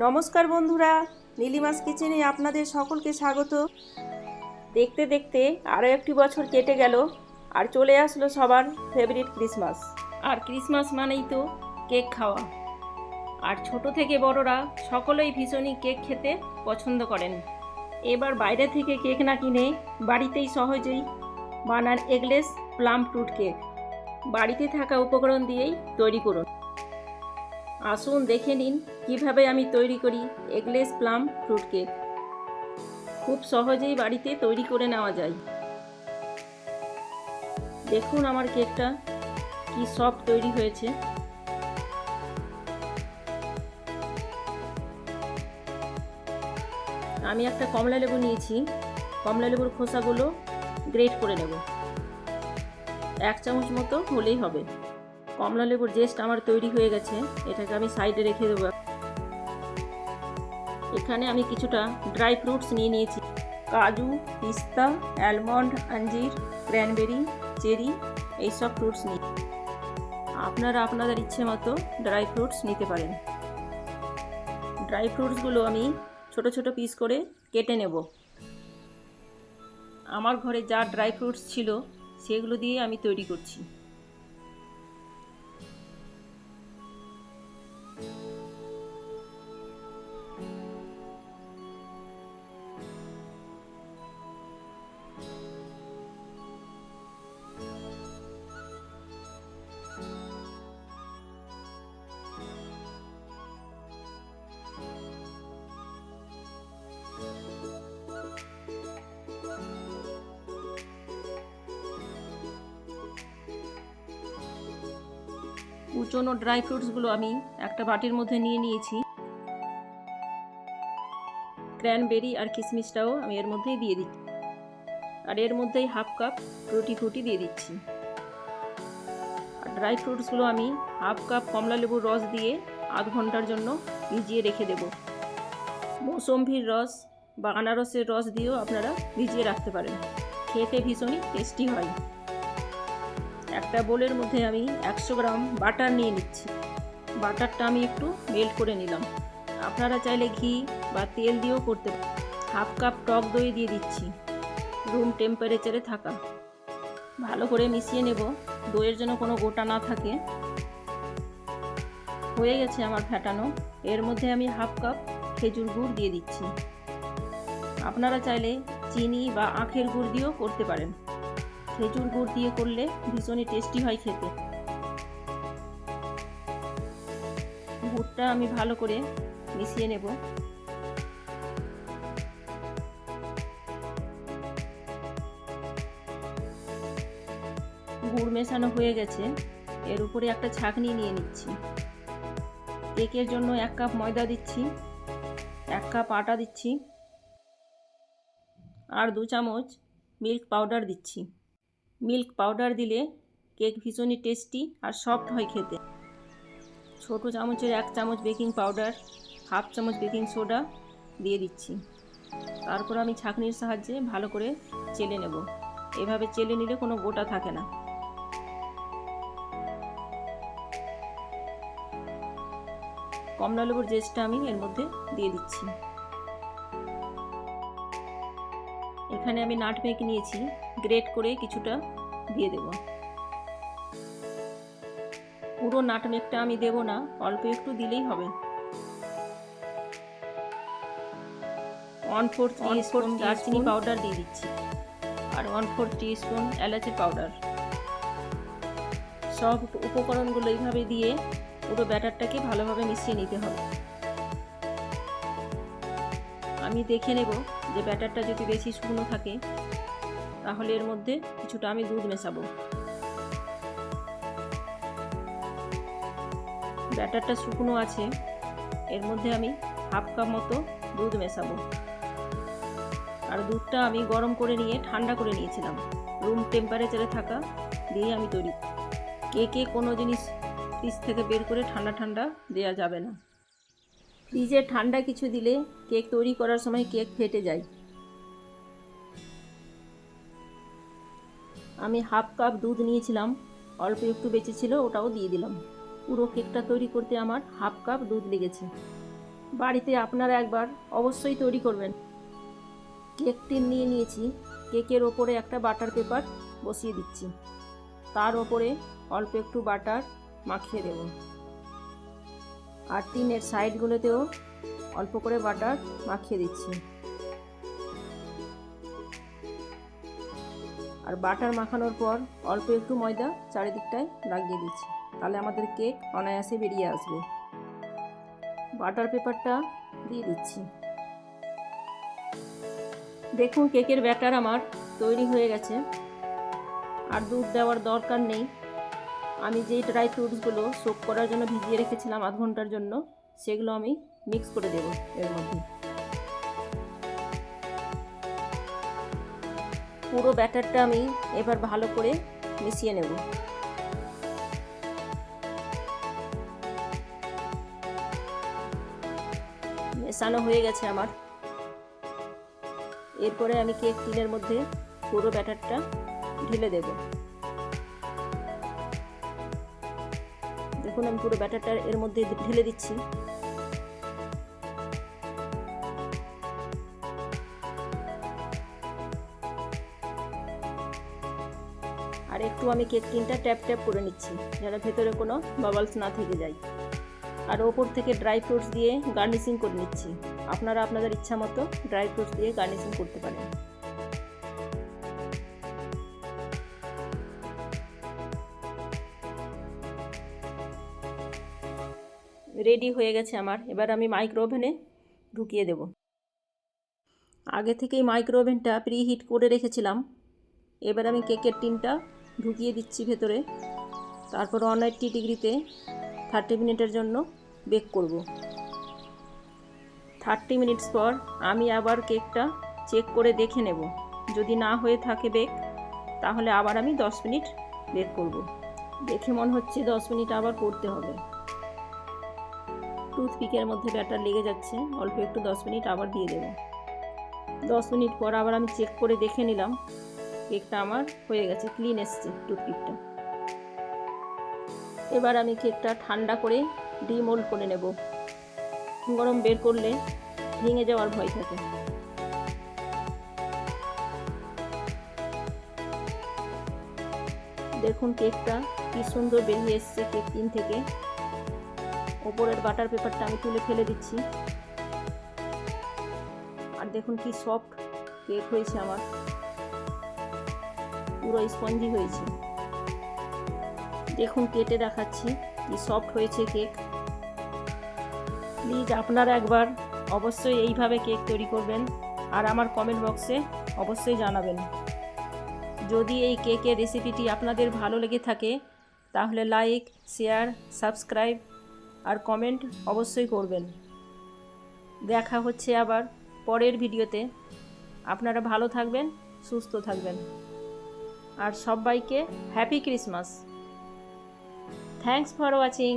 নমস্কার বন্ধুরা, নীলিমাস কিচেনে আপনাদের সকলকে স্বাগত। দেখতে দেখতে আরও একটি বছর কেটে গেল আর চলে আসলো সবার ফেভারিট ক্রিসমাস আর ক্রিসমাস মানেই তো কেক খাওয়া। আর ছোট থেকে বড়রা সকলেই ভীষণই কেক খেতে পছন্দ করেন। এবার বাইরে থেকে কেক না কিনে বাড়িতেই সহজেই বানান এগলেস প্লাম ফ্রুট কেক। বাড়িতে থাকা উপকরণ দিয়েই তৈরি করুন। আসুন দেখে নিন কীভাবে আমি তৈরি করি এগলেস প্লাম ফ্রুট কেক। খুব সহজেই বাড়িতে তৈরি করে নেওয়া যায়। দেখুন আমার কেকটা কি সফট তৈরি হয়েছে। আমি একটা কমলা লেবু নিয়েছি। কমলা লেবুর খোসাগুলো গ্রেট করে নেব। এক চামচ মতো হলেই হবে। কমলা লেবুর জেস্ট আমার তৈরি হয়ে গেছে, এটাকে আমি সাইডে রেখে দেবো। এখানে আমি কিছুটা ড্রাই ফ্রুটস নিয়ে নিয়েছি। কাজু, পিস্তা অ্যালমন্ড আঞ্জির ক্র্যানবেরি চেরি এইসব ফ্রুটস নিই আপনারা আপনাদের ইচ্ছে মতো ড্রাই ফ্রুটস নিতে পারেন। ড্রাই ফ্রুটসগুলো আমি ছোট ছোট পিস করে কেটে নেব। আমার ঘরে যা ড্রাই ফ্রুটস ছিল, সেগুলো দিয়ে আমি তৈরি করছি। কুচনো ড্রাই ফ্রুটসগুলো আমি একটা বাটির মধ্যে নিয়ে নিয়েছি। ক্র্যানবেরি আর কিশমিশটাও আমি এর মধ্যেই দিয়ে দিচ্ছি। আর এর মধ্যেই হাফ কাপ রুটি ফুটি দিয়ে দিচ্ছি। আর ড্রাই ফ্রুটসগুলো আমি হাফ কাপ কমলা লেবুর রস দিয়ে আধ ঘণ্টার জন্য ভিজিয়ে রেখে দেব। মৌসম্বির রস বা আনারসের রস দিয়েও আপনারা ভিজিয়ে রাখতে পারেন। খেতে ভীষণই টেস্টি হয়। একটা বোলের মধ্যে আমি একশো গ্রাম বাটার নিয়ে নিচ্ছি। বাটারটা আমি একটু মেল্ট করে নিলাম। আপনারা চাইলে ঘি বা তেল দিয়েও করতে হাফ কাপ টক দই দিয়ে দিচ্ছি। রুম টেম্পারেচারে থাকা। ভালো করে মিশিয়ে নেব। দইয়ের জন্য কোনো গোটা না থাকে। হয়ে গেছে আমার ফ্যাটানো এর মধ্যে আমি হাফ কাপ খেজুর গুড় দিয়ে দিচ্ছি। আপনারা চাইলে চিনি বা আখের গুড় দিয়েও করতে পারেন। খেজুর গুড় দিয়ে করলে ভীষণই টেস্টি হয় খেতে। গুড়টা আমি ভালো করে মিশিয়ে নেব। গুড় মেশানো হয়ে গেছে। এর উপরে একটা ছাঁকনি নিয়ে নিচ্ছি। কেকের জন্য এক কাপ ময়দা দিচ্ছি, এক কাপ আটা দিচ্ছি, আর দু চামচ মিল্ক পাউডার দিচ্ছি। মিল্ক পাউডার দিলে কেক ভীষণই টেস্টি আর সফট হয় খেতে। ছোটো চামচের এক চামচ বেকিং পাউডার, হাফ চামচ বেকিং সোডা দিয়ে দিচ্ছি। তারপর আমি ছাঁকনির সাহায্যে ভালো করে চেলে নেব। এভাবে চেলে নিলে কোনো গোটা থাকে না। কমলা লেবুর জেসটা আমি এর মধ্যে দিয়ে দিচ্ছি। এখানে আমি নাট নাটমেক নিয়েছি গ্রেট করে কিছুটা দিয়ে দেব। পুরো নাটমেকটা আমি দেব না অল্প একটু দিলেই হবে। ওয়ান ফোর্থ স্পুন দারচিনি পাউডার দিয়ে দিচ্ছি। আর ওয়ান ফোর্থ স্পুন এলাচি পাউডার সব উপকরণগুলো এইভাবে দিয়ে পুরো ব্যাটারটাকে ভালোভাবে মিশিয়ে নিতে হবে। আমি দেখে নেব যে ব্যাটারটা যদি বেশি শুকনো থাকে, তাহলে এর মধ্যে কিছুটা আমি দুধ মেশাবো। ব্যাটারটা শুকনো আছে, এর মধ্যে আমি হাফ কাপ মতো দুধ মেশাবো। আর দুধটা আমি গরম করে নিয়ে ঠান্ডা করে নিয়েছিলাম। রুম টেম্পারেচারে থাকা দিয়ে আমি তৈরি। কে কে কোনো জিনিস ফ্রিজ থেকে বের করে ঠান্ডা ঠান্ডা দেওয়া যাবে না। ফ্রিজে ঠান্ডা কিছু দিলে কেক তৈরি করার সময় কেক ফেটে যায়। আমি হাফ কাপ দুধ নিয়েছিলাম, অল্প একটু বেঁচে ছিল, ওটাও দিয়ে দিলাম। পুরো কেকটা তৈরি করতে আমার হাফ কাপ দুধ লেগেছে। বাড়িতে আপনারা একবার অবশ্যই তৈরি করবেন। কেক টিন নিয়ে নিয়েছি, কেকের ওপরে একটা বাটার পেপার বসিয়ে দিচ্ছি। তার ওপরে অল্প একটু বাটার মাখিয়ে দেব। আর টিনের সাইডগুলোতেও অল্প করে বাটার মাখিয়ে দিচ্ছি। আর বাটার মাখানোর পর অল্প একটু ময়দা চারিদিকটায় লাগিয়ে দিচ্ছি। তাহলে আমাদের কেক অনায়াসে বেরিয়ে আসবে। বাটার পেপারটা দিয়ে দিচ্ছি। দেখুন, কেকের ব্যাটার আমার তৈরি হয়ে গেছে। আর দুধ দেওয়ার দরকার নেই। আমি যেই ড্রাই ফ্রুটসগুলো সোক করার জন্য ভিজিয়ে রেখেছিলাম আধ ঘণ্টার জন্য, সেগুলো আমি মিক্স করে দেব এর মধ্যে। পুরো ব্যাটারটা আমি এবার ভালো করে মিশিয়ে নেব। মেশানো হয়ে গেছে আমার। এরপরে আমি কেক টিনের মধ্যে পুরো ব্যাটারটা ঢেলে দেব। দেখুন আমি পুরো ব্যাটারটা এর মধ্যে ঢেলে দিচ্ছি। আর একটু আমি কেক টিনটা ট্যাপ ট্যাপ করে নিচ্ছি, যেন ভেতরে কোনো বাবলস না থেকে যায়। আর ওপর থেকে ড্রাই ফ্রুটস দিয়ে গার্নিশিং করে নিচ্ছি। আপনারা আপনাদের ইচ্ছা মতো ড্রাই ফ্রুটস দিয়ে গার্নিশিং করতে পারেন। রেডি হয়ে গেছে আমার। এবার আমি মাইক্রো ওভেনে ঢুকিয়ে দেব। আগে থেকেই মাইক্রো ওভেনটা প্রি হিট করে রেখেছিলাম। এবার আমি কেকের টিনটা ঢুকিয়ে দিচ্ছি ভেতরে। তারপর ওয়ান এইট্টি ডিগ্রিতে থার্টি মিনিটের জন্য বেক করব। থার্টি মিনিটস পর আমি আবার কেকটা চেক করে দেখে নেব। যদি না হয়ে থাকে বেক তাহলে আবার আমি দশ মিনিট বেক করব। দেখে মনে হচ্ছে দশ মিনিট আবার করতে হবে। টুথপিকের মধ্যে ব্যাটার লেগে যাচ্ছে। অল্প একটু দশ মিনিট আবার দিয়ে দেবো। দশ মিনিট পর আবার আমি চেক করে দেখে নিলাম, কেকটা আমার হয়ে গেছে, ক্লিন এসছে টুথপিকটা। এবার আমি কেকটা ঠান্ডা করে ডিমোল্ড করে নেব। গরম বের করলে ভেঙে যাওয়ার ভয় থাকে। দেখুন কেকটা কি সুন্দর বেরিয়ে এসছে কেক টিন থেকে। ওপরের বাটার পেপারটা আমি তুলে ফেলে দিচ্ছি। আর দেখুন কি সফট কেক হয়েছে আমার। পুরো স্পঞ্জি হয়েছে। দেখুন কেটে দেখাচ্ছি কি সফট হয়েছে কেক প্লিজ আপনারা একবার অবশ্যই এইভাবে কেক তৈরি করবেন। আর আমার কমেন্ট বক্সে অবশ্যই জানাবেন। যদি এই কেকের রেসিপিটি আপনাদের ভালো লেগে থাকে, তাহলে লাইক শেয়ার সাবস্ক্রাইব আর কমেন্ট অবশ্যই করবেন। দেখা হচ্ছে আবার পরের ভিডিওতে। আপনারা ভালো থাকবেন, সুস্থ থাকবেন। আর সবাইকে happy Christmas thanks for watching